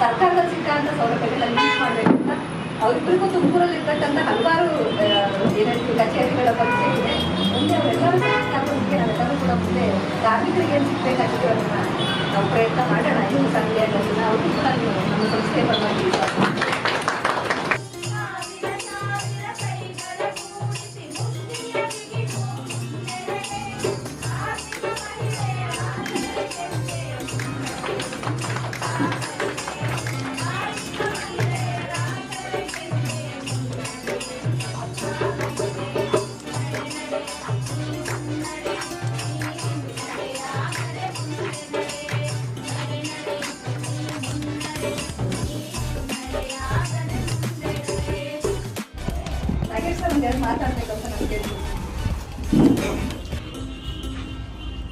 ಸರ್ಕಾರದ ಸಿಕ್ಕಾಂತ ಸೌಲಭ್ಯಗಳನ್ನ ಯೂಸ್ ಮಾಡಬೇಕು ಅಂತ ಅವರಿಬ್ಬರಿಗೂ ತುಮಕೂರಲ್ಲಿ ಇರ್ತಕ್ಕಂಥ ಹಲವಾರು ಏನಂತ ಕಚೇರಿಗಳ ಪರಿಚಯ ಇದೆ. ಮುಂದೆ ಅವರೆಲ್ಲರೂ ಕರ್ಕೊಂಡ್ಬಿಟ್ಟು ನಾವೆಲ್ಲರೂ ಕೂಡ ಮುಂದೆ ಕಾರ್ಮಿಕರಿಗೆ ಏನು ಸಿಗಬೇಕಾಗಿದೆ ಅದನ್ನು ನಾವು ಪ್ರಯತ್ನ ಮಾಡೋಣ. ಇದು ಸಂಖ್ಯೆಯಾಗೋದನ್ನ ಅವರು ಕೂಡ ನಮ್ಮ ಸಂಸ್ಥೆ ಪರವಾಗಿ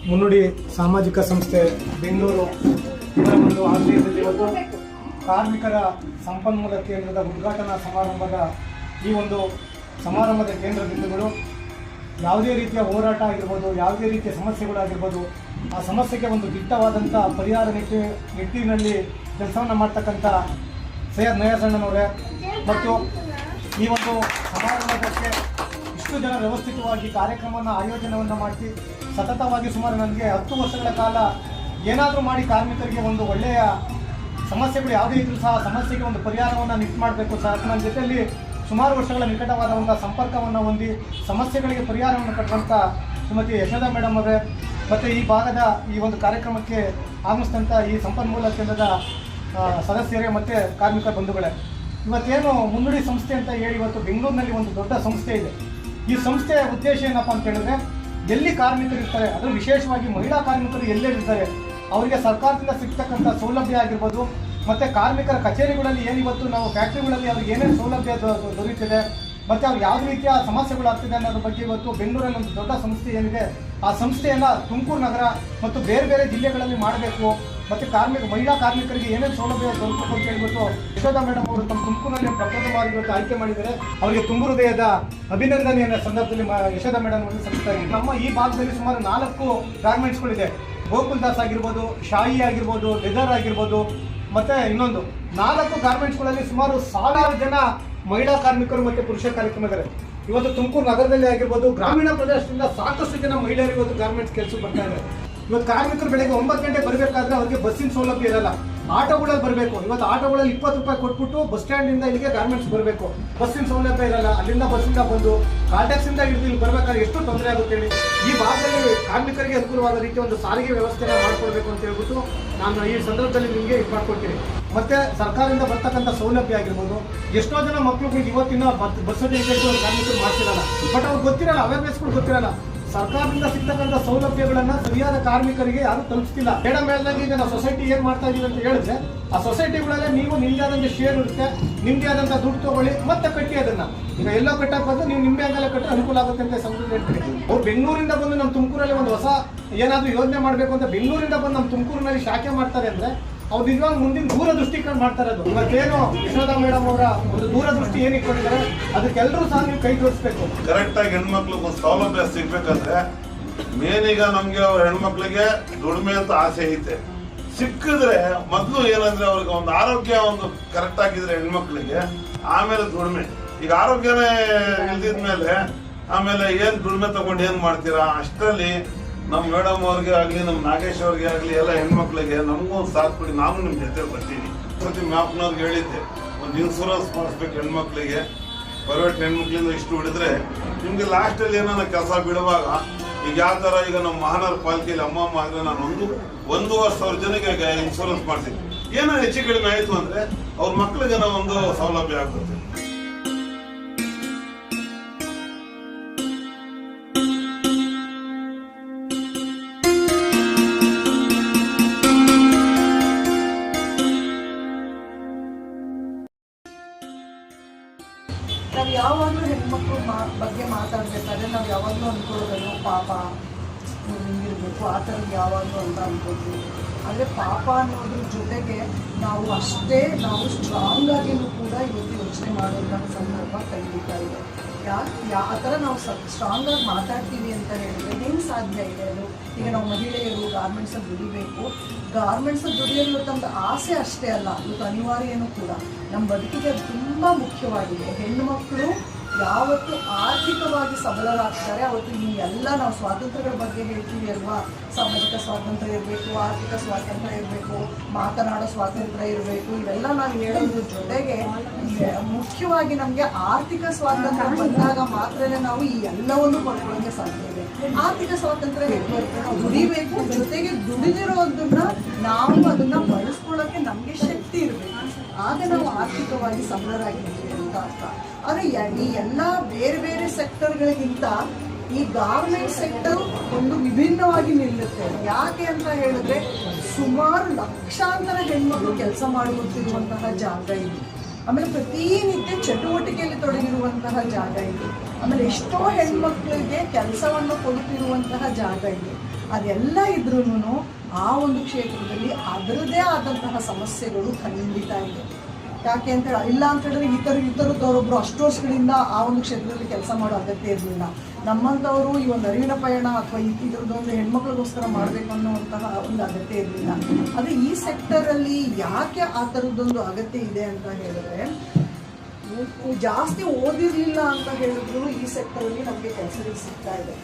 ಮುನ್ನುಡಿ ಸಾಮಾಜಿಕ ಸಂಸ್ಥೆ ಬೆಂಗಳೂರು ಒಂದು ಇವತ್ತು ಕಾರ್ಮಿಕರ ಸಂಪನ್ಮೂಲ ಕೇಂದ್ರದ ಉದ್ಘಾಟನಾ ಸಮಾರಂಭದ ಈ ಒಂದು ಸಮಾರಂಭದ ಕೇಂದ್ರ ಬಿಂದುಗಳು, ಯಾವುದೇ ರೀತಿಯ ಹೋರಾಟ ಆಗಿರ್ಬೋದು, ಯಾವುದೇ ರೀತಿಯ ಸಮಸ್ಯೆಗಳಾಗಿರ್ಬೋದು, ಆ ಸಮಸ್ಯೆಗೆ ಒಂದು ದಿಟ್ಟವಾದಂಥ ಪರಿಹಾರ ನಿಟ್ಟಿ, ನಿಟ್ಟಿನಲ್ಲಿ ಕೆಲಸವನ್ನು ಮಾಡ್ತಕ್ಕಂಥ ಸೈಯದ್ ನಯಾಸಣ್ಣನವರೇ ಮತ್ತು ಈ ಒಂದು ಸಮಾರಂಭಕ್ಕೆ ಇಷ್ಟು ಜನ ವ್ಯವಸ್ಥಿತವಾಗಿ ಕಾರ್ಯಕ್ರಮವನ್ನು, ಆಯೋಜನವನ್ನು ಮಾಡಿ ಸತತವಾಗಿ ಸುಮಾರು ನನಗೆ ಹತ್ತು ವರ್ಷಗಳ ಕಾಲ ಏನಾದರೂ ಮಾಡಿ ಕಾರ್ಮಿಕರಿಗೆ ಒಂದು ಒಳ್ಳೆಯ ಸಮಸ್ಯೆಗಳು ಯಾವುದೇ ಇದ್ರೂ ಸಹ ಸಮಸ್ಯೆಗೆ ಒಂದು ಪರಿಹಾರವನ್ನು ನಿಟ್ ಮಾಡಬೇಕು ಸಹ ನನ್ನ ಜೊತೆಯಲ್ಲಿ ಸುಮಾರು ವರ್ಷಗಳ ನಿಕಟವಾದ ಒಂದು ಸಂಪರ್ಕವನ್ನು ಹೊಂದಿ ಸಮಸ್ಯೆಗಳಿಗೆ ಪರಿಹಾರವನ್ನು ಕಟ್ಟುವಂಥ ಶ್ರೀಮತಿ ಯಶೋಧ ಮೇಡಮ್ ಅವರೇ. ಮತ್ತು ಈ ಭಾಗದ ಈ ಒಂದು ಕಾರ್ಯಕ್ರಮಕ್ಕೆ ಆಗಮಿಸಿದಂಥ ಈ ಸಂಪನ್ಮೂಲ ಕೇಂದ್ರದ ಸದಸ್ಯರೇ ಮತ್ತು ಕಾರ್ಮಿಕ ಬಂಧುಗಳೇ. ಇವತ್ತೇನು ಮುನ್ನುಡಿ ಸಂಸ್ಥೆ ಅಂತ ಹೇಳಿ ಇವತ್ತು ಬೆಂಗಳೂರಿನಲ್ಲಿ ಒಂದು ದೊಡ್ಡ ಸಂಸ್ಥೆ ಇದೆ. ಈ ಸಂಸ್ಥೆಯ ಉದ್ದೇಶ ಏನಪ್ಪ ಅಂತ ಹೇಳಿದ್ರೆ, ಎಲ್ಲಿ ಕಾರ್ಮಿಕರು ಇರ್ತಾರೆ, ಅದು ವಿಶೇಷವಾಗಿ ಮಹಿಳಾ ಕಾರ್ಮಿಕರು ಎಲ್ಲೆಲ್ಲಿರ್ತಾರೆ ಅವರಿಗೆ ಸರ್ಕಾರದಿಂದ ಸಿಗ್ತಕ್ಕಂಥ ಸೌಲಭ್ಯ ಆಗಿರ್ಬೋದು, ಮತ್ತು ಕಾರ್ಮಿಕರ ಕಚೇರಿಗಳಲ್ಲಿ ಏನಿವತ್ತು ನಾವು ಫ್ಯಾಕ್ಟ್ರಿಗಳಲ್ಲಿ ಅವ್ರಿಗೆ ಏನೇನು ಸೌಲಭ್ಯ ದೊರೆಯುತ್ತಿದೆ ಮತ್ತು ಅವ್ರು ಯಾವ ರೀತಿಯ ಸಮಸ್ಯೆಗಳಾಗ್ತಿದೆ ಅನ್ನೋದ್ರ ಬಗ್ಗೆ ಇವತ್ತು ಬೆಂಗಳೂರಲ್ಲಿ ಒಂದು ದೊಡ್ಡ ಸಂಸ್ಥೆ ಏನಿದೆ ಆ ಸಂಸ್ಥೆಯನ್ನ ತುಮಕೂರು ನಗರ ಮತ್ತು ಬೇರೆ ಬೇರೆ ಜಿಲ್ಲೆಗಳಲ್ಲಿ ಮಾಡಬೇಕು ಮತ್ತು ಕಾರ್ಮಿಕ ಮಹಿಳಾ ಕಾರ್ಮಿಕರಿಗೆ ಏನೇನು ಸೌಲಭ್ಯ ದೊರಕಬೇಕು ಅಂತ ಹೇಳ್ಬಿಟ್ಟು ಯಶೋಧ ಮೇಡಮ್ ಅವರು ತಮ್ಮ ತುಮಕೂರಿನಲ್ಲಿ ಪ್ರಪ್ರಥಮವಾಗಿ ಇವತ್ತು ಆಯ್ಕೆ ಮಾಡಿದರೆ ಅವರಿಗೆ ತುಂಬು ಹೃದಯದ ಅಭಿನಂದನೆಯನ್ನ ಸಂದರ್ಭದಲ್ಲಿ ಯಶೋಧ ಮೇಡಮ್ ಅವರು ಸಲ್ಲಿಸ್ತಾ ಇದ್ದೀವಿ ನಮ್ಮ ಈ ಭಾಗದಲ್ಲಿ ಸುಮಾರು ನಾಲ್ಕು ಗಾರ್ಮೆಂಟ್ಸ್ಗಳಿದೆ ಗೋಕುಲ್ ದಾಸ್ ಆಗಿರ್ಬೋದು, ಶಾಯಿ ಆಗಿರ್ಬೋದು, ಲೆದರ್ ಆಗಿರ್ಬೋದು, ಮತ್ತೆ ಇನ್ನೊಂದು. ನಾಲ್ಕು ಗಾರ್ಮೆಂಟ್ಸ್ಗಳಲ್ಲಿ ಸುಮಾರು ಸಾವಿರಾರು ಜನ ಮಹಿಳಾ ಕಾರ್ಮಿಕರು ಮತ್ತೆ ಪುರುಷ ಕಾರ್ಮಿಕರಿದ್ದಾರೆ ಇವತ್ತು ತುಮಕೂರು ನಗರದಲ್ಲಿ ಆಗಿರ್ಬೋದು, ಗ್ರಾಮೀಣ ಪ್ರದೇಶದಿಂದ ಸಾಕಷ್ಟು ಜನ ಮಹಿಳೆಯರು ಇವತ್ತು ಗಾರ್ಮೆಂಟ್ಸ್ ಕೆಲಸಕ್ಕೆ ಬರ್ತಾ ಇದ್ದಾರೆ. ಇವತ್ತು ಕಾರ್ಮಿಕರು ಬೆಳಗ್ಗೆ ಒಂಬತ್ತು ಗಂಟೆಗೆ ಬರಬೇಕಾದ್ರೆ ಅವ್ರಿಗೆ ಬಸ್ಸಿನ ಸೌಲಭ್ಯ ಇರಲ್ಲ. ಆಟೋಗಳಲ್ಲಿ ಬರಬೇಕು. ಇವತ್ತು ಆಟೋಗಳಲ್ಲಿ ಇಪ್ಪತ್ತು ರೂಪಾಯಿ ಕೊಟ್ಬಿಟ್ಟು ಬಸ್ ಸ್ಟ್ಯಾಂಡಿಂದ ಇಲ್ಲಿಗೆ ಗಾರ್ಮೆಂಟ್ಸ್ ಬರಬೇಕು. ಬಸ್ಸಿನ ಸೌಲಭ್ಯ ಇರಲ್ಲ. ಅಲ್ಲಿಂದ ಬಸ್ಸಿಂದ ಬಂದು ಕಾಂಟ್ಯಾಕ್ಸಿಂದ ಹಿಡಿದು ಇಲ್ಲಿ ಬರಬೇಕಾದ್ರೆ ಎಷ್ಟು ತೊಂದರೆ ಆಗುತ್ತೆ ಹೇಳಿ. ಈ ಭಾಗದಲ್ಲಿ ಕಾರ್ಮಿಕರಿಗೆ ಅನುಕೂಲವಾದ ರೀತಿ ಒಂದು ಸಾರಿಗೆ ವ್ಯವಸ್ಥೆನ ಮಾಡ್ಕೊಡ್ಬೇಕು ಅಂತ ಹೇಳ್ಬಿಟ್ಟು ನಾನು ಈ ಸಂದರ್ಭದಲ್ಲಿ ನಿಮಗೆ ಇದು ಮಾಡ್ಕೊಡ್ತೀನಿ. ಮತ್ತೆ ಸರ್ಕಾರದಿಂದ ಬರ್ತಕ್ಕಂಥ ಸೌಲಭ್ಯ ಆಗಿರ್ಬೋದು. ಎಷ್ಟೋ ಜನ ಮಕ್ಕಳುಗಳಿಗೆ ಇವತ್ತಿನ ಸರ್ಟಿಫಿಕೇಟ್ ಕಾರ್ಮಿಕರು ಮಾಡ್ತಿರಲ್ಲ ಬಟ್ ಅವ್ರಿಗೆ ಗೊತ್ತಿರಲ್ಲ ಅವೇರ್ನೆಸ್ಗಳು ಗೊತ್ತಿರಲ್ಲ. ಸರ್ಕಾರದಿಂದ ಸಿಗ್ತಕ್ಕಂಥ ಸೌಲಭ್ಯಗಳನ್ನ ಸರಿಯಾದ ಕಾರ್ಮಿಕರಿಗೆ ಯಾರು ತಲುಪಿಸ್ತಿಲ್ಲ. ಬೇಡ ಮೇಲಾಗಿ ಈಗ ನಾವು ಸೊಸೈಟಿ ಏನ್ ಮಾಡ್ತಾ ಇದೀವಿ ಅಂತ ಹೇಳಿದ್ರೆ, ಆ ಸೊಸೈಟಿಗಳಲ್ಲೇ ನೀವು ನಿಮ್ದೇ ಶೇರ್ ಇರುತ್ತೆ, ನಿಮ್ದೇ ಆದಂತ ದುಡ್ಡು ತಗೊಳ್ಳಿ, ಮತ್ತೆ ಕಟ್ಟಿ ಅದನ್ನ. ಈಗ ಎಲ್ಲೋ ಕಟ್ಟಕ್ ಬಂದು ನೀವು ನಿಮ್ಮದೇ ಹಂಗೆಲ್ಲ ಕಟ್ಟರೆ ಅನುಕೂಲ ಆಗುತ್ತೆ ಅಂತ ಸಂಘಟನೆ ಹೇಳ್ತೀವಿ ಅವ್ರು ಬೆಂಗಳೂರಿಂದ ಬಂದು ನಮ್ಮ ತುಮಕೂರಲ್ಲಿ ಒಂದು ಹೊಸ ಏನಾದ್ರೂ ಯೋಜನೆ ಮಾಡಬೇಕು ಅಂತ ಬೆಂಗಳೂರಿಂದ ಬಂದು ನಮ್ಮ ತುಮಕೂರಿನಲ್ಲಿ ಶಾಖೆ ಮಾಡ್ತಾರೆ ಅಂದ್ರೆ ಅವ್ರು ನಿಜವಾಗ ಮುಂದಿನ ದೂರದೃಷ್ಟಿ ಕಂಡು ಮಾಡ್ತಾರೆ ಅದು. ಇವತ್ತೇನು ಯಶೋಧ ಮೇಡಮ್ ಅವರ ಒಂದು ದೂರದೃಷ್ಟಿ ಏನು ಇಟ್ಕೊಂಡಿದ್ದಾರೆ ಅದಕ್ಕೆಲ್ಲರೂ ಸಹ ನೀವು ಕೈ ಜೋಡಿಸ್ಬೇಕು. ಕರೆಕ್ಟ್ ಆಗಿ ಹೆಣ್ಮಕ್ಳಿಗೆ ಒಂದು ಸೌಲಭ್ಯ ಸಿಗ್ಬೇಕಂದ್ರೆ ಮೇನ್ ಈಗ ನಮ್ಗೆ ಅವ್ರ ಹೆಣ್ಮಕ್ಳಿಗೆ ದುಡಿಮೆ ಅಂತ ಆಸೆ ಐತೆ. ಸಿಕ್ಕಿದ್ರೆ ಮೊದಲು ಏನಂದ್ರೆ ಅವ್ರಿಗೆ ಒಂದು ಆರೋಗ್ಯ ಒಂದು ಕರೆಕ್ಟ್ ಆಗಿದ್ರೆ ಹೆಣ್ಮಕ್ಳಿಗೆ ಆಮೇಲೆ ದುಡಿಮೆ. ಈಗ ಆರೋಗ್ಯನೇ ಇಲ್ದಿದ್ಮೇಲೆ ಆಮೇಲೆ ಏನ್ ದುಡಿಮೆ ತಗೊಂಡು ಏನ್ ಮಾಡ್ತೀರಾ? ಅಷ್ಟರಲ್ಲಿ ನಮ್ ಮೇಡಮ್ ಅವ್ರಿಗೆ ಆಗಲಿ ನಮ್ಮ ನಾಗೇಶ್ ಅವ್ರಿಗೆ ಆಗಲಿ, ಎಲ್ಲ ಹೆಣ್ಮಕ್ಳಿಗೆ ನಮಗೂ ಒಂದು ಸಾಥ್ ಕೊಡಿ, ನಾನು ನಿಮ್ಮ ಜೊತೆ ಬರ್ತೀನಿ. ಪ್ರತಿ ಮ್ಯಾಪ್ನವ್ರಿಗೆ ಹೇಳಿದ್ದೆ, ಒಂದು ಇನ್ಸೂರೆನ್ಸ್ ಮಾಡಿಸ್ಬೇಕು ಹೆಣ್ಮಕ್ಳಿಗೆ. ಪ್ರೈವೇಟ್ ಹೆಣ್ಮಕ್ಳಿಂದ ಇಷ್ಟು ಹಿಡಿದ್ರೆ ನಿಮಗೆ ಲಾಸ್ಟಲ್ಲಿ ಅಲ್ಲಿ ಏನೋ ಕೆಲಸ ಬಿಡುವಾಗ, ಈಗ ಯಾವ ಥರ ಈಗ ನಮ್ಮ ಮಹಾನಗರ ಪಾಲಿಕೆಯಲ್ಲಿ ಅಮ್ಮಮ್ಮ ಆದರೆ ನಾನು ಒಂದು ಒಂದೂವರೆ ಸಾವಿರ ಜನಕ್ಕೆ ಇನ್ಸೂರೆನ್ಸ್ ಮಾಡ್ತೀನಿ. ಏನೋ ಹೆಚ್ಚು ಕಡಿಮೆ ಆಯಿತು ಅಂದರೆ ಅವ್ರ ಮಕ್ಕಳಿಗೆ ನಾವು ಒಂದು ಸೌಲಭ್ಯ ಆಗುತ್ತೆ ಯಾವಾಗಲೂ ಹೆಣ್ಮಕ್ಳು ಮಾ, ಬಗ್ಗೆ ಮಾತಾಡಬೇಕಾದ್ರೆ ನಾವು ಯಾವಾಗಲೂ ಅಂದ್ಕೊಳ್ಳೋದನ್ನು ಪಾಪ ಇರಬೇಕು ಆ ಥರದ್ದು ಯಾವಾಗಲೂ ಅಂತ ಅಂದ್ಕೊಳ್ತೀವಿ ಆದರೆ ಪಾಪ ಅನ್ನೋದ್ರ ಜೊತೆಗೆ ನಾವು ಅಷ್ಟೇ, ನಾವು ಸ್ಟ್ರಾಂಗ್ ಆಗಿನೂ ಕೂಡ ಇವತ್ತು ಯೋಚನೆ ಮಾಡೋದನ್ನ ಸಂದರ್ಭ ಖಂಡಿತ ಇದೆ. ಯಾಕೆ ಯಾ ಆ ಥರ ನಾವು ಸ್ಟ್ರಾಂಗ್ ಆಗಿ ಮಾತಾಡ್ತೀವಿ ಅಂತ ಹೇಳಿದ್ರೆ ಹೆಂಗೆ ಸಾಧ್ಯ ಇದೆ ಅದು? ಈಗ ನಾವು ಮಹಿಳೆಯರು ಗಾರ್ಮೆಂಟ್ಸಲ್ಲಿ ದುಡಿಬೇಕು. ಗಾರ್ಮೆಂಟ್ಸಲ್ಲಿ ದುಡಿಯೋದು ತಮ್ಮದು ಆಸೆ ಅಷ್ಟೇ ಅಲ್ಲ. ಇವತ್ತು ಅನಿವಾರ್ಯನೂ ಕೂಡ. ನಮ್ಮ ಬದುಕಿಗೆ ಅದು ತುಂಬ ಮುಖ್ಯವಾಗಿದೆ. ಹೆಣ್ಣು ಮಕ್ಕಳು ಯಾವತ್ತು ಆರ್ಥಿಕವಾಗಿ ಸಬಲರಾಗ್ತಾರೆ ಅವತ್ತು ಈ ಎಲ್ಲ ನಾವು ಸ್ವಾತಂತ್ರ್ಯಗಳ ಬಗ್ಗೆ ಹೇಳ್ತೀವಿ ಅಲ್ವಾ? ಸಾಮಾಜಿಕ ಸ್ವಾತಂತ್ರ್ಯ ಇರಬೇಕು, ಆರ್ಥಿಕ ಸ್ವಾತಂತ್ರ್ಯ ಇರಬೇಕು, ಮಾತನಾಡೋ ಸ್ವಾತಂತ್ರ್ಯ ಇರಬೇಕು. ಇವೆಲ್ಲ ನಾವು ಹೇಳೋದ್ರ ಜೊತೆಗೆ ಮುಖ್ಯವಾಗಿ ನಮಗೆ ಆರ್ಥಿಕ ಸ್ವಾತಂತ್ರ್ಯ ಬಂದಾಗ ಮಾತ್ರನೇ ನಾವು ಈ ಎಲ್ಲವನ್ನು ಪಡ್ಕೊಳ್ಳೋಕೆ ಸಾಧ್ಯ ಇದೆ. ಆರ್ಥಿಕ ಸ್ವಾತಂತ್ರ್ಯ ಹೇಗೆ ದುಡಿಬೇಕು, ಜೊತೆಗೆ ದುಡಿದಿರೋದನ್ನ ನಾವು ಅದನ್ನ ಬಳಸ್ಕೊಳ್ಳೋಕ್ಕೆ ನಮಗೆ ಶಕ್ತಿ ಇರಬೇಕು. ಆಗ ನಾವು ಆರ್ಥಿಕವಾಗಿ ಸಬಲರಾಗಿರ್ತೀವಿ ಅಂತ. ಅರ್ಥ ಆದರೆ ಈ ಎಲ್ಲ ಬೇರೆ ಬೇರೆ ಸೆಕ್ಟರ್ಗಳಿಗಿಂತ ಈ ಗಾರ್ಮೆಂಟ್ ಸೆಕ್ಟರ್ ಒಂದು ವಿಭಿನ್ನವಾಗಿ ನಿಲ್ಲುತ್ತೆ. ಯಾಕೆ ಅಂತ ಹೇಳಿದ್ರೆ ಸುಮಾರು ಲಕ್ಷಾಂತರ ಹೆಣ್ಮಕ್ಳು ಕೆಲಸ ಮಾಡುತ್ತಿರುವಂತಹ ಜಾಗ ಇದು. ಆಮೇಲೆ ಪ್ರತಿನಿತ್ಯ ಚಟುವಟಿಕೆಯಲ್ಲಿ ತೊಡಗಿರುವಂತಹ ಜಾಗ ಇದು. ಆಮೇಲೆ ಎಷ್ಟೋ ಹೆಣ್ಮಕ್ಳಿಗೆ ಕೆಲಸವನ್ನು ಕೊಡುತ್ತಿರುವಂತಹ ಜಾಗ ಇದೆ. ಅದೆಲ್ಲ ಇದ್ರೂ ಆ ಒಂದು ಕ್ಷೇತ್ರದಲ್ಲಿ ಅದರದೇ ಆದಂತಹ ಸಮಸ್ಯೆಗಳು ಖಂಡಿತ ಇದೆ. ಯಾಕೆ ಅಂತ ಇಲ್ಲ ಅಂತ ಹೇಳಿದ್ರೆ ಈ ಥರದವರೊಬ್ಬರು ಅಷ್ಟು ವರ್ಷಗಳಿಂದ ಆ ಒಂದು ಕ್ಷೇತ್ರದಲ್ಲಿ ಕೆಲಸ ಮಾಡೋ ಅಗತ್ಯ ಇರಲಿಲ್ಲ. ನಮ್ಮಂಥವರು ಈ ಒಂದು ಅರಿವಿನ ಪಯಣ ಅಥವಾ ಈ ಇದ್ರದ್ದೊಂದು ಹೆಣ್ಮಕ್ಳಿಗೋಸ್ಕರ ಮಾಡಬೇಕು ಅನ್ನುವಂತಹ ಒಂದು ಅಗತ್ಯ ಇರಲಿಲ್ಲ. ಆದರೆ ಈ ಸೆಕ್ಟರಲ್ಲಿ ಯಾಕೆ ಆ ಥರದ್ದೊಂದು ಅಗತ್ಯ ಇದೆ ಅಂತ ಹೇಳಿದ್ರೆ ಜಾಸ್ತಿ ಓದಿರಲಿಲ್ಲ ಅಂತ ಹೇಳಿದ್ರು ಈ ಸೆಕ್ಟರಲ್ಲಿ ನಮಗೆ ಕೆಲಸಗಳು ಸಿಗ್ತಾ ಇದೆ.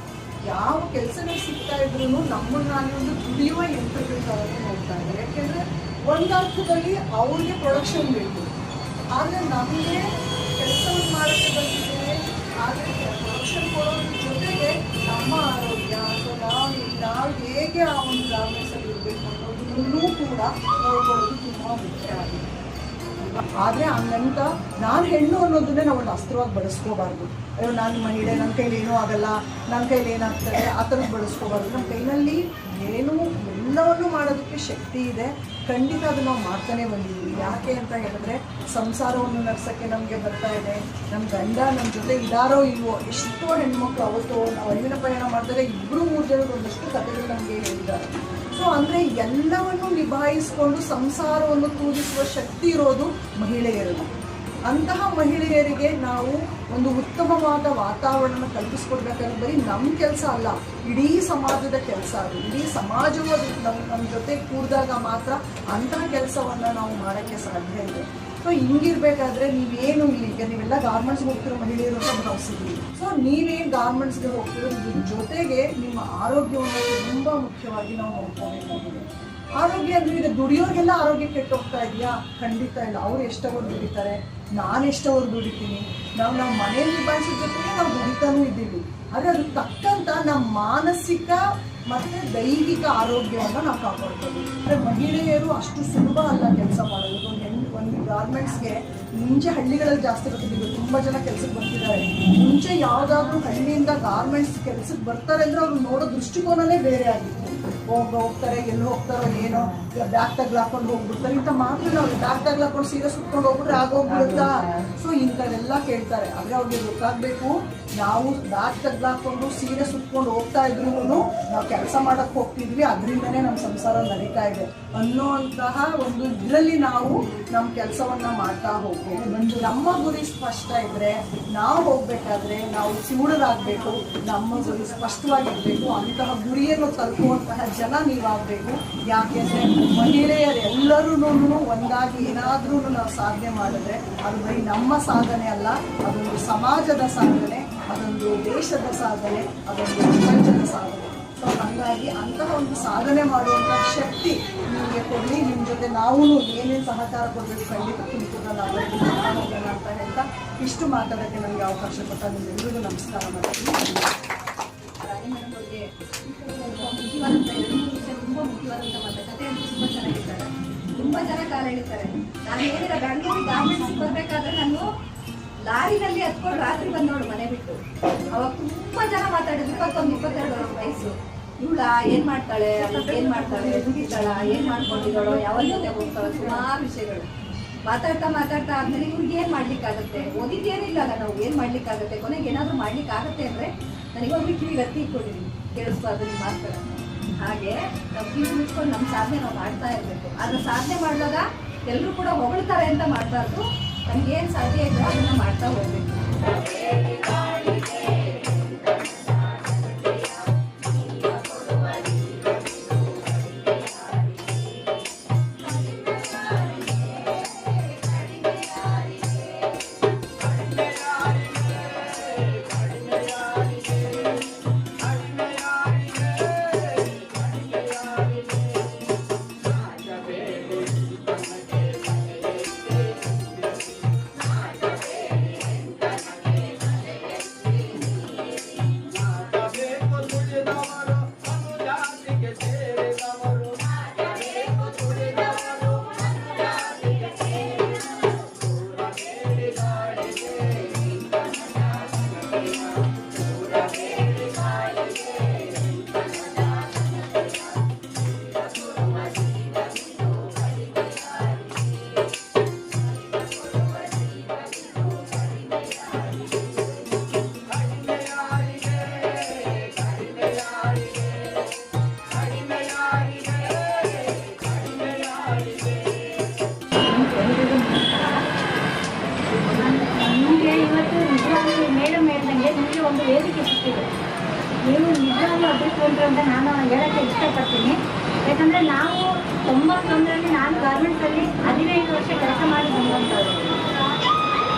ಯಾವ ಕೆಲಸಗಳು ಸಿಗ್ತಾ ಇದ್ರು ನಮ್ಮನ್ನು ಒಂದು ದುಡಿಯುವ ಯಂತ್ರಗಳ ನೋಡ್ತಾ ಇದ್ದಾರೆ. ಯಾಕೆಂದರೆ ಒಂದು ಅರ್ಥದಲ್ಲಿ ಅವ್ರಿಗೆ ಪ್ರೊಡಕ್ಷನ್ ಬೇಕು. ಆದರೆ ನಮಗೆ ಕೆಲಸವನ್ನು ಮಾಡೋಕ್ಕೆ ಬಂದಿದ್ದೇವೆ ಆದರೆ ಪ್ರೊಡಕ್ಷನ್ ಕೊಡೋದ್ರ ಜೊತೆಗೆ ನಮ್ಮ ಆರೋಗ್ಯ ಅಥವಾ ನಾವು ನಾವು ಹೇಗೆ ಆ ಒಂದು ಗ್ರಾಮಸಲ್ಲಿ ಇರಬೇಕು ಅನ್ನೋದನ್ನೂ ಕೂಡ ನೋಡ್ಕೊಳ್ಳೋದು ತುಂಬ ಮುಖ್ಯ ಆಗಿದೆ. ಆದರೆ ಹಂಗಂತ ನಾನು ಹೆಣ್ಣು ಅನ್ನೋದನ್ನೇ ನಾವು ಒಂದು ಅಸ್ತ್ರವಾಗಿ ಬಳಸ್ಕೋಬಾರ್ದು. ಅಯ್ಯೋ, ನಾನು ಮಹಿಳೆ ನನ್ನ ಕೈಲಿ ಏನೂ ಆಗಲ್ಲ ನನ್ನ ಕೈಲಿ ಏನಾಗ್ತದೆ? ಆ ಥರದ್ದು ಬಳಸ್ಕೋಬಾರ್ದು. ನಮ್ಮ ಕೈನಲ್ಲಿ ಏನು ಎಲ್ಲವನ್ನೂ ಮಾಡೋದಕ್ಕೆ ಶಕ್ತಿ ಇದೆ. ಖಂಡಿತ ಅದು ನಾವು ಮಾಡ್ತಾನೆ ಬಂದಿದ್ದೀವಿ. ಯಾಕೆ ಅಂತ ಹೇಳಿದ್ರೆ, ಸಂಸಾರವನ್ನು ನಡೆಸೋಕ್ಕೆ ನಮಗೆ ಬರ್ತಾ ಇದೆ. ನಮ್ಮ ಗಂಡ ನಮ್ಮ ಜೊತೆ ಇದಾರೋ ಇಲ್ವೋ, ಎಷ್ಟೋ ಹೆಣ್ಮಕ್ಳು ಅವತ್ತು ನಾವು ಅಲ್ಲಿನ ಪ್ರಯಾಣ ಮಾಡಿದರೆ ಇಬ್ಬರು ಮೂರು ಜನರು ಒಂದಷ್ಟು ಕಥೆಗಳು ನಮಗೆ ಹೇಳಿದ್ದಾರೆ. ಸೊ ಅಂದರೆ ಎಲ್ಲವನ್ನು ನಿಭಾಯಿಸಿಕೊಂಡು ಸಂಸಾರವನ್ನು ತೂಗಿಸುವ ಶಕ್ತಿ ಇರೋದು ಮಹಿಳೆಯರಿಗೆ ಅಂತಹ ಮಹಿಳೆಯರಿಗೆ ನಾವು ಒಂದು ಉತ್ತಮವಾದ ವಾತಾವರಣ ಕಲ್ಪಿಸ್ಕೊಡ್ಬೇಕಾದ್ರೆ ಬರೀ ನಮ್ಮ ಕೆಲಸ ಅಲ್ಲ, ಇಡೀ ಸಮಾಜದ ಕೆಲಸ ಅದು. ಇಡೀ ಸಮಾಜವು ಅದು ನಮ್ಮ ನಮ್ಮ ಜೊತೆ ಕೂಡಿದಾಗ ಮಾತ್ರ ಅಂತಹ ಕೆಲಸವನ್ನು ನಾವು ಮಾಡೋಕ್ಕೆ ಸಾಧ್ಯ ಇದೆ. ಸೊ ಹಿಂಗಿರ್ಬೇಕಾದ್ರೆ ನೀವೇನು ಇಲ್ಲಿ ಈಗ ನೀವೆಲ್ಲ ಗಾರ್ಮೆಂಟ್ಸ್ಗೆ ಹೋಗ್ತಿರೋ ಮಹಿಳೆಯರು ಅಂತ ಭಾವಿಸಿದ್ವಿ ಸೊ ನೀವೇನು ಗಾರ್ಮೆಂಟ್ಸ್ಗೆ ಹೋಗ್ತಿರೋ ಇದ್ರ ಜೊತೆಗೆ ನಿಮ್ಮ ಆರೋಗ್ಯವನ್ನು ತುಂಬ ಮುಖ್ಯವಾಗಿ ನಾವು ನೋಡ್ಕೋಬೇಕಾಗಿದೆ ಆರೋಗ್ಯ ಅಂದರೆ ಈಗ ದುಡಿಯೋರಿಗೆಲ್ಲ ಆರೋಗ್ಯ ಕೆಟ್ಟು ಹೋಗ್ತಾ ಇದೆಯಾ? ಖಂಡಿತ ಇಲ್ಲ. ಅವ್ರು ಎಷ್ಟವರು ದುಡಿತಾರೆ? ನಾನು ಎಷ್ಟವರು ದುಡಿತೀನಿ. ನಾವು ನಮ್ಮ ಮನೆಯಲ್ಲಿ ಭಾಷೆ ಜೊತೆಗೆ ನಾವು ದುಡಿತಾನೂ ಇದ್ದೀವಿ. ಆದರೆ ಅದಕ್ಕೆ ತಕ್ಕಂತ ನಮ್ಮ ಮಾನಸಿಕ ಮತ್ತು ದೈಹಿಕ ಆರೋಗ್ಯವನ್ನು ನಾವು ಕಾಪಾಡ್ತೀವಿ ಅಂದರೆ ಮಹಿಳೆಯರು ಅಷ್ಟು ಸುಲಭ ಅಲ್ಲ ಕೆಲಸ ಮಾಡೋದು. ಒಂದು ಹೆಣ್ಣು ಒಂದು ಗಾರ್ಮೆಂಟ್ಸ್ಗೆ ಮುಂಚೆ ಹಳ್ಳಿಗಳಲ್ಲಿ ಜಾಸ್ತಿ ಬರ್ತಿದ್ದೀವಿ ತುಂಬ ಜನ ಕೆಲಸಕ್ಕೆ ಬರ್ತಿದ್ದಾರೆ. ಮುಂಚೆ ಯಾವುದಾದ್ರೂ ಹಳ್ಳಿಯಿಂದ ಗಾರ್ಮೆಂಟ್ಸ್ ಕೆಲಸಕ್ಕೆ ಬರ್ತಾರೆ ಅಂದರೆ ಅವ್ರು ನೋಡೋ ದೃಷ್ಟಿಕೋನನೇ ಬೇರೆ ಆಗಿತ್ತು. ಹೋಗ ಹೋಗ್ತಾರೆ ಎಲ್ಲಿ ಹೋಗ್ತಾರೋ ಏನೋ ಬ್ಯಾಗ್ ತಗ್ಲಾಕೊಂಡು ಹೋಗ್ಬಿಡ್ತಾರೆ ಇಂಥ ಮಾತ್ರ ನಾವು ಬ್ಯಾಗ್ ತಗ್ಲಾಕೊಂಡು ಸೀರೆ ಸುತ್ಕೊಂಡು ಹೋಗ್ಬಿಟ್ರೆ ಆಗೋಗ್ಬಿಡುತ್ತಾ? ಸೊ ಇಂಥವೆಲ್ಲ ಕೇಳ್ತಾರೆ. ಆದರೆ ಅವ್ರಿಗೆ ಗೊತ್ತಾಗಬೇಕು ನಾವು ಬ್ಯಾಗ್ ತಗ್ಲಾಕೊಂಡು ಸೀರೆ ಸುತ್ಕೊಂಡು ಹೋಗ್ತಾ ಇದ್ರು ನಾವು ಕೆಲಸ ಮಾಡಕ್ಕೆ ಹೋಗ್ತಿದ್ವಿ ಅದರಿಂದನೇ ನಮ್ಮ ಸಂಸಾರ ನಡೀತಾ ಇದೆ ಅನ್ನೋಂತಹ ಒಂದು ಇದರಲ್ಲಿ ನಾವು ನಮ್ಮ ಕೆಲಸವನ್ನು ಮಾಡ್ತಾ ಹೋಗ್ಬೇಕು. ನಮ್ಮ ಗುರಿ ಸ್ಪಷ್ಟ ಇದ್ದರೆ ನಾವು ಹೋಗ್ಬೇಕಾದ್ರೆ ನಾವು ಸಿವುಡರಾಗಬೇಕು ನಮ್ಮ ಗುರಿ ಸ್ಪಷ್ಟವಾಗಿರಬೇಕು ಅಂತಹ ಗುರಿಯನ್ನು ತಲುಪುವಂತಹ ಜನ ನೀವಾಗಬೇಕು. ಯಾಕೆಂದರೆ ಮಹಿಳೆಯರೆಲ್ಲರೂ ಒಂದಾಗಿ ಏನಾದರೂ ನಾವು ಸಾಧನೆ ಮಾಡಿದ್ರೆ ಅದು ಬರೀ ನಮ್ಮ ಸಾಧನೆ ಅಲ್ಲ, ಅದೊಂದು ಸಮಾಜದ ಸಾಧನೆ, ಅದೊಂದು ದೇಶದ ಸಾಧನೆ, ಅದೊಂದು ಪ್ರಪಂಚದ ಸಾಧನೆ. ಸೊ ಹಾಗಾಗಿ ಅಂತಹ ಒಂದು ಸಾಧನೆ ಮಾಡುವಂಥ ಶಕ್ತಿ ನಿಮಗೆ ಕೊಡಲಿ ನಿಮ್ಮ ಜೊತೆ ನಾವು ಏನೇನು ಸಹಕಾರ ಕೊಡಬೇಕು ಖಂಡಿತ ಹೋಗೋಣ ಅಂತ ಹೇಳ್ತಾ ಇಷ್ಟು ಮಾತಾಡೋಕ್ಕೆ ನನಗೆ ಅವಕಾಶ ಕೊಟ್ಟ. ನಿಮ್ಮೆಲ್ಲರಿಗೂ ನಮಸ್ಕಾರ ಮಾಡ್ತೀನಿ. ತುಂಬಾ ಜನ ಕಾಲ ಹೇಳ್ತಾರೆ ನಾನು ಹೇಳಿದ ಬೆಂಗಳೂರಿಗೆ ಗಾರ್ಮೆಂಟ್ಸ್ ಬರ್ಬೇಕಾದ್ರೆ ನಾನು ಲಾರಿನಲ್ಲಿ ಹತ್ಕೊಂಡು ರಾತ್ರಿ ಬಂದವಳು ಮನೆ ಬಿಟ್ಟು ಅವಾಗ ತುಂಬಾ ಜನ ಮಾತಾಡಿದ್ರು ಇಪ್ಪತ್ತೊಂದು ಇಪ್ಪತ್ತೆರಡು ಅವ್ರ ವಯಸ್ಸು ಇವಳ ಏನ್ ಮಾಡ್ತಾಳೆ ಏನ್ ಮಾಡ್ತಾಳೆ ದುಡಿತಾಳ ಏನ್ ಮಾಡ್ಕೊಂಡಿದ್ದಾಳೋ ಯಾವ ಜೊತೆ ಹೋಗ್ತಾಳೆ ಸುಮಾರು ವಿಷಯಗಳು ಮಾತಾಡ್ತಾ ಮಾತಾಡ್ತಾ ಆದ್ಮೇಲೆ ಇವ್ರಿಗೆ ಏನ್ ಮಾಡ್ಲಿಕ್ಕಾಗತ್ತೆ ಓದಿದ್ದೇನಿಲ್ಲ ಅಲ್ಲ ನಾವು ಏನ್ ಮಾಡ್ಲಿಕ್ಕಾಗತ್ತೆ ಕೊನೆಗೆ ಏನಾದ್ರೂ ಮಾಡ್ಲಿಕ್ಕಾಗತ್ತೆ ಅಂದ್ರೆ ನನಗೊಬ್ಬರು ಕಿವಿಗೆ ಹತ್ತಿ ಇಟ್ಕೊಂಡಿದ್ದೀನಿ ಕೇಳಿಸ್ಬಾರ್ದು ನಿಮ್ಮ ಹಾಗೆ ನಾವು ಮುಚ್ಕೊಂಡು ನಮ್ಮ ಸಾಧನೆ ನಾವು ಮಾಡ್ತಾ ಇರಬೇಕು. ಅದು ಸಾಧನೆ ಮಾಡಿದಾಗ ಎಲ್ಲರೂ ಕೂಡ ಹೊಗಳ್ತಾರೆ ಅಂತ ಮಾಡಬಾರ್ದು. ನಮ್ಗೇನು ಸಾಧ್ಯ ಇದೆ ಅದನ್ನು ಮಾಡ್ತಾ ಹೋಗ್ಬೇಕು. ಅದೃಷ್ಟವಂತರು ಅಂತ ನಾನು ಹೇಳಕ್ಕೆ ಇಷ್ಟಪಡ್ತೀನಿ. ಯಾಕಂದರೆ ನಾವು ತೊಂಬತ್ತೊಂದರಲ್ಲಿ ನಾನು ಗಾರ್ಮೆಂಟ್ಸಲ್ಲಿ ಹದಿನೈದು ವರ್ಷ ಕೆಲಸ ಮಾಡಿ ಬಂದಂಥವ್ರು.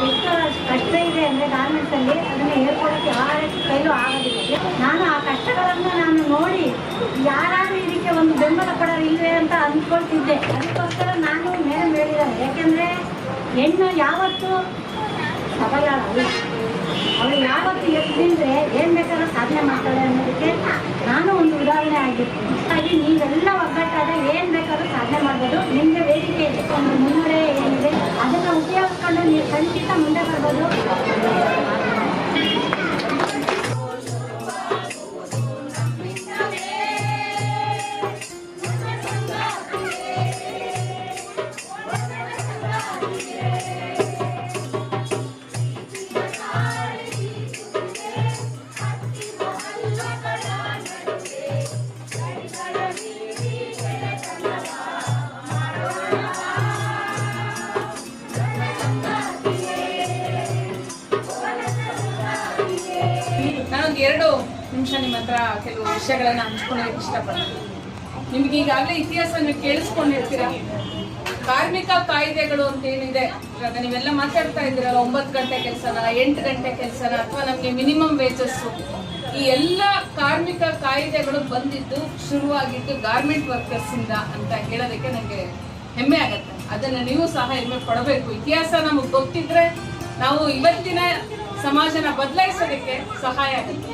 ಎಷ್ಟು ಕಷ್ಟ ಇದೆ ಅಂದರೆ ಗಾರ್ಮೆಂಟ್ಸಲ್ಲಿ ಅದನ್ನು ಹೇಳ್ಕೊಳ್ಳೋಕೆ ಯಾರ ಕೈಲೂ ಆಗೋದಿಲ್ಲ. ನಾನು ಆ ಕಷ್ಟಗಳನ್ನು ನಾನು ನೋಡಿ ಯಾರಾದರೂ ಇದಕ್ಕೆ ಒಂದು ಬೆಂಬಲ ಕೊಡೋರು ಇಲ್ವೇ ಅಂತ ಅಂದ್ಕೊಳ್ತಿದ್ದೆ. ಅದಕ್ಕೋಸ್ಕರ ನಾನು ಮೇಡಮ್ ಹೇಳಿದ್ದಾರೆ. ಯಾಕೆಂದರೆ ಹೆಣ್ಣು ಯಾವತ್ತೂ ಸಬಲಾಳಲ್ಲ. ಅವಳು ಯಾವತ್ತು ಎತ್ತಿಂದ್ರೆ ಏನು ಬೇಕಾದ್ರೂ ಸಾಧನೆ ಮಾಡ್ತಾಳೆ ಅನ್ನೋದಕ್ಕೆ ನಾನು ಒಂದು ಉದಾಹರಣೆ ಆಗಿರ್ತೀನಿ ಹಾಗಾಗಿ ನೀವೆಲ್ಲ ಒಗ್ಗಟ್ಟಾದ ಏನು ಬೇಕಾದ್ರೂ ಸಾಧನೆ ಮಾಡ್ಬೋದು. ನಿಮಗೆ ವೇದಿಕೆ ಒಂದು ಮುನ್ನಡೆ ಏನಿದೆ ಅದನ್ನ ಉಪಯೋಗಿಸ್ಕೊಂಡು ನೀವು ಖಂಡಿತ ಮುಂದೆ ಬರ್ಬೋದು. ನಿಮಿಷ ನಿಮ್ಮ ಹತ್ರ ಕೆಲವು ವಿಷಯಗಳನ್ನ ಹಂಚ್ಕೊಳ್ಳೋಕೆ ಇಷ್ಟಪಡ್ತೀನಿ. ನಿಮ್ಗೆ ಈಗಾಗಲೇ ಇತಿಹಾಸ ನೀವು ಕೇಳಿಸ್ಕೊಂಡಿರ್ತೀರ? ಕಾರ್ಮಿಕ ಕಾಯ್ದೆಗಳು ಅಂತ ಏನಿದೆ? ಇವಾಗ ನೀವೆಲ್ಲ ಮಾತಾಡ್ತಾ ಇದ್ದೀರಲ್ಲ, ಒಂಬತ್ತು ಗಂಟೆ ಕೆಲಸನ, ಎಂಟು ಗಂಟೆ ಕೆಲಸನ, ಅಥವಾ ನಮಗೆ ಮಿನಿಮಮ್ ವೇಜಸ್ಸು ಈ ಎಲ್ಲ ಕಾರ್ಮಿಕ ಕಾಯ್ದೆಗಳು ಬಂದಿದ್ದು ಶುರುವಾಗಿದ್ದು ಗಾರ್ಮೆಂಟ್ ವರ್ಕರ್ಸ್ ಇಂದ ಅಂತ ಹೇಳೋದಕ್ಕೆ ನನಗೆ ಹೆಮ್ಮೆ ಆಗತ್ತೆ. ಅದನ್ನ ನೀವು ಸಹ ಹೆಮ್ಮೆ ಪಡಬೇಕು. ಇತಿಹಾಸ ನಮಗೆ ಗೊತ್ತಿದ್ರೆ ನಾವು ಇವತ್ತಿನ ಸಮಾಜನ ಬದಲಾಯಿಸೋದಕ್ಕೆ ಸಹಾಯ ಆಗುತ್ತೆ.